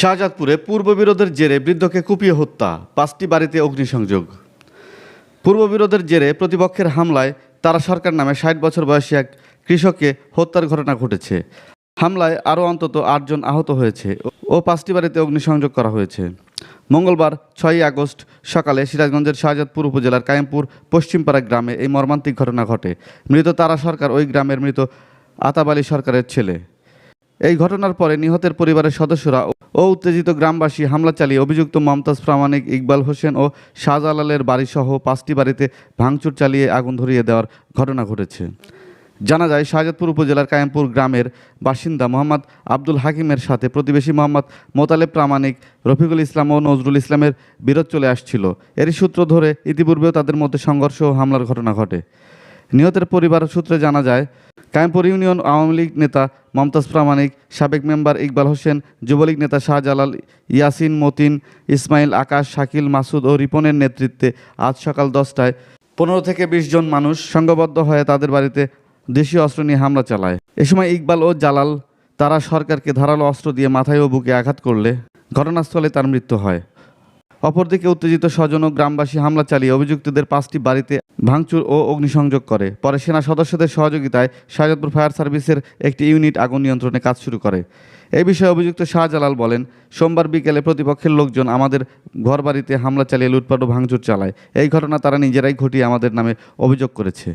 শাহজাদপুরে পূর্ব বিরোধের জেরে বৃদ্ধকে কুপিয়ে হত্যা, পাঁচটি বাড়িতে অগ্নিসংযোগ। পূর্ব বিরোধের জেরে প্রতিপক্ষের হামলায় তারা সরকার নামে ষাট বছর বয়সী এক কৃষককে হত্যার ঘটনা ঘটেছে। হামলায় আরও অন্তত আটজন আহত হয়েছে ও পাঁচটি বাড়িতে অগ্নিসংযোগ করা হয়েছে। মঙ্গলবার ছয়ই আগস্ট সকালে সিরাজগঞ্জের শাহজাদপুর উপজেলার কায়েমপুর পশ্চিমপাড়া গ্রামে এই মর্মান্তিক ঘটনা ঘটে। মৃত তারা সরকার ওই গ্রামের মৃত আতাব আলী সরকারের ছেলে। এই ঘটনার পরে নিহতের পরিবারের সদস্যরা ও উত্তেজিত গ্রামবাসী হামলা চালিয়ে অভিযুক্ত মমতাজ, প্রামাণিক ইকবাল হোসেন ও শাহজালালের বাড়িসহ পাঁচটি বাড়িতে ভাঙচুর চালিয়ে আগুন ধরিয়ে দেওয়ার ঘটনা ঘটেছে। জানা যায়, শাহজাদপুর উপজেলার কায়েমপুর গ্রামের বাসিন্দা মোহাম্মদ আব্দুল হাকিমের সাথে প্রতিবেশী মোহাম্মদ মোতালেব প্রামাণিক রফিকুল ইসলাম ও নজরুল ইসলামের বিরোধ চলে আসছিল। এরই সূত্র ধরে ইতিপূর্বেও তাদের মধ্যে সংঘর্ষ ও হামলার ঘটনা ঘটে। নিহতের পরিবার সূত্রে জানা যায় কায়েমপুর ইউনিয়ন আওয়ামী লীগ নেতা মমতাজ প্রামাণিক, সাবেক মেম্বার ইকবাল হোসেন, যুবলীগ নেতা শাহজালাল ইয়াসিন, মতিন ইসমাইল, আকাশ, শাকিল, মাসুদ ও রিপনের নেতৃত্বে আজ সকাল দশটায় পনেরো থেকে বিশ জন মানুষ সংঘবদ্ধ হয়ে তাদের বাড়িতে দেশীয় অস্ত্র নিয়ে হামলা চালায়। এ সময় ইকবাল ও জালাল তারা সরকারকে ধারালো অস্ত্র দিয়ে মাথায় ও বুকে আঘাত করলে ঘটনাস্থলে তার মৃত্যু হয়। অপরদিকে উত্তেজিত স্বজন ও গ্রামবাসী হামলা চালিয়ে অভিযুক্তদের পাঁচটি বাড়িতে ভাঙচুর ও অগ্নিসংযোগ করে। পরে সেনা সদস্যদের সহযোগিতায় শাহজাদপুর ফায়ার সার্ভিসের একটি ইউনিট আগুন নিয়ন্ত্রণে কাজ শুরু করে। এই বিষয়ে অভিযুক্ত শাহজালাল বলেন, সোমবার বিকেলে প্রতিপক্ষের লোকজন আমাদের ঘরবাড়িতে হামলা চালিয়ে লুটপাট ও ভাঙচুর চালায়। এই ঘটনা তারা নিজেরাই ঘটিয়ে আমাদের নামে অভিযোগ করেছে।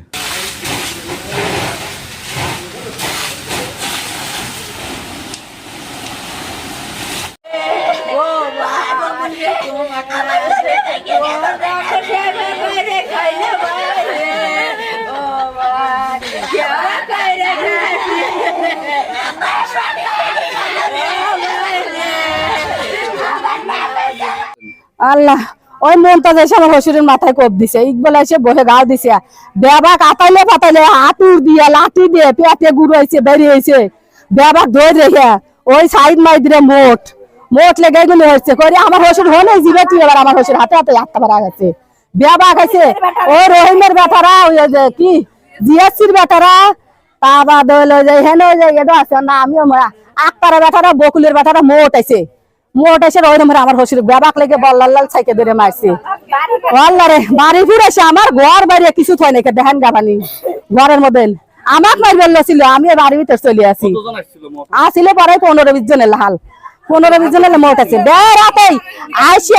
আল্লাহ ওই মমতাজ এসে আমার হসুরের মাথায় কোপ দিছে ইকবাল এসে বহে গাও দিছে। বেবাক আতাইলে পাতাইলে হাতুর দিয়ে লাঠি দিয়ে পেটে গুড়াইছে বেরিয়েছে বেবাক ধরে রেখে ওই সাইড মাই দিয়ে মোট মোট লেগে গুলি হচ্ছে করে আমার হসুর হলে জিবে তুই এবার আমার হসুর হাতে হাতে আটটা মারা গেছে। বেবাক আছে ও রহিমের বেটারা ওই যে কি? জিএসসির বেটারা। তা বাদ হইল যে হেনে যে এটা আছে না আমিও মরা। আক্তারের বেটারা বকুলের বেটারা মোট আছে মোট এসে ওই নম্বরে আমার হসির বেবাক লেগে বল্লাল লাল সাইকে ধরে মারছে। আল্লাহ রে বাড়ি ফিরেছে আমার ঘর কিছু থয় নাকি দেখেন গাবানি ঘরের মধ্যে আমাক মার বেল্লা আমি বাড়ির ভিতর চলে আসি। আসিলে পরে পনেরো বিশ জনের লাল পনেরো বিশ জনের মোট আছে। বেড়াতে আইসি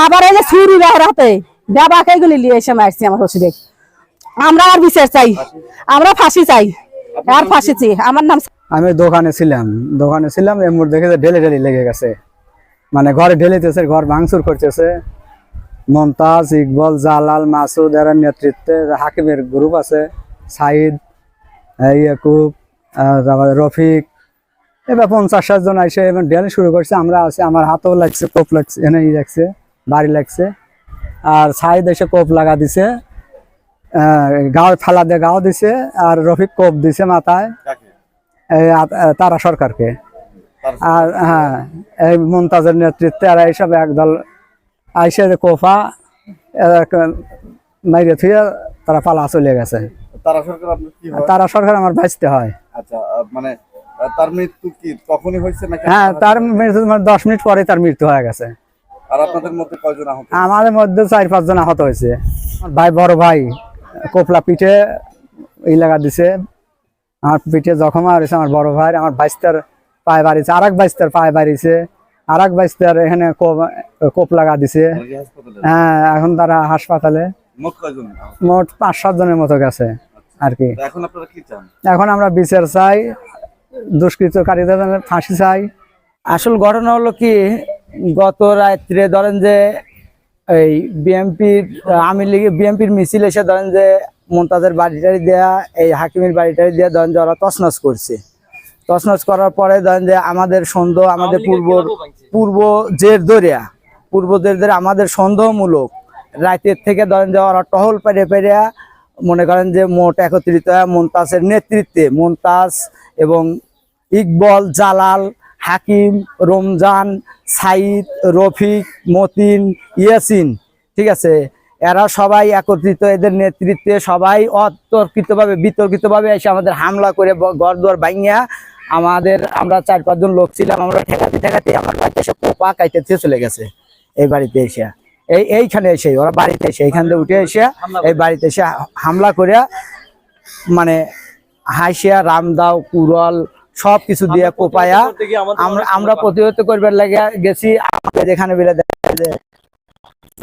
আবার এই যে ছুরি বেড়াতে বেবাক এইগুলি নিয়ে এসে মারছি আমার হসিরে। আমরা আর বিচার চাই। আমরা ফাঁসি চাই। আর ফাঁসি চাই। আমার নাম আমি দোকানে ছিলাম দোকানে ছিলাম মধ্যে দেখে যে ঢেলে ঢেলে লেগে গেছে। মানে ঘরে ঢেলিতেছে, ঘর ভাঙচুর করতেছে। মমতাজ, ইকবল, জালাল, মাসুদ, এর নেতৃত্বে হাকিমের গ্রুপ আছে, সাইদ ইয়াকুব তারপরে রফিক। এবার পঞ্চাশ ষাট জন এসে এবার ঢেলে শুরু করছে, আমরা আছি, আমার হাতও লাগছে, কোপ লাগছে, এনে লাগছে, বাড়ি লাগছে। আর সাইদ এসে কোপ লাগা দিছে গাও ফালা দিয়ে গাও দিছে, আর রফিক কোপ দিছে মাথায়। তারা সরকারকে। আর হ্যাঁ এই মমতাজের নেতৃত্বে আর এইসব একদল আইসে যে কোফা মাইরে থুয়ে তারা পালা চলে গেছে। তারা সরকার তারা আমার ভাজতে হয়। আচ্ছা মানে তার মৃত্যু কি তখনই হয়েছে নাকি হ্যাঁ তার মৃত্যু মানে দশ মিনিট পরে তার মৃত্যু হয়ে গেছে। আর আপনাদের মধ্যে কয়জন আহত আমাদের মধ্যে চার পাঁচজন আহত হয়েছে। ভাই বড় ভাই কোপলা পিঠে লাগা দিছে। আমার পিঠে জখম হয়েছে আমার বড় ভাই আমার বাইস্তার পায়ে বাড়িছে আর এক বাইস্তার পায়ে বাড়িছে আর এক বাইস্তার এখানে কোপ- কোপ লাগা দিছে। হ্যাঁ এখন তারা হাসপাতালে। মোট পাঁচ সাত জনের মতো গেছে আর কি। এখন আপনারা কি চান? এখন আমরা বিচার চাই দুষ্কৃতকারীদের ফাঁসি চাই। আসল ঘটনা হলো কি গত রাত্রে ধরেন যে এই বিএমপির আমি লিগে বিএমপির মিছিল এসে ধরেন যে মমতাজের বাড়িটারি দেয়া এই হাকিমের বাড়িটারি দেয়া ধরেন যে ওরা তছনছ করছে। তছনছ করার পরে ধরেন যে আমাদের সন্দেহ আমাদের পূর্ব পূর্ব জের দরিয়া পূর্ব জের ধরে আমাদের সন্দেহমূলক রাতের থেকে ধরেন যে ওরা টহল পেরে পেরে মনে করেন যে মোট একত্রিত হয়ে মমতাজের নেতৃত্বে মমতাজ এবং ইকবল জালাল হাকিম রমজান সাইদ রফিক মতিন ইয়াসিন ঠিক আছে? এরা সবাই একত্রিত এদের নেতৃত্বে সবাই অতর্কিতভাবে বিতর্কিতভাবে এসে আমাদের হামলা করে ঘর দুয়ার ভাঙিয়া আমাদের আমরা চার পাঁচজন লোক ছিলাম আমরা ঠেকাতে ঠেকাতে আমার বাড়িতে এসে কোপা কাইতে চলে গেছে এই বাড়িতে এসে। এই এইখানে এসে ওরা বাড়িতে এসে এইখান থেকে উঠে এসে এই বাড়িতে এসে হামলা করে মানে হাসিয়া রামদাও কুরল সব কিছু দিয়ে কোপায়া আমরা আমরা প্রতিহত করবার লাগে গেছি। আমাকে যেখানে বেলে দেখা যায় যে টোপ দিয়া কেজে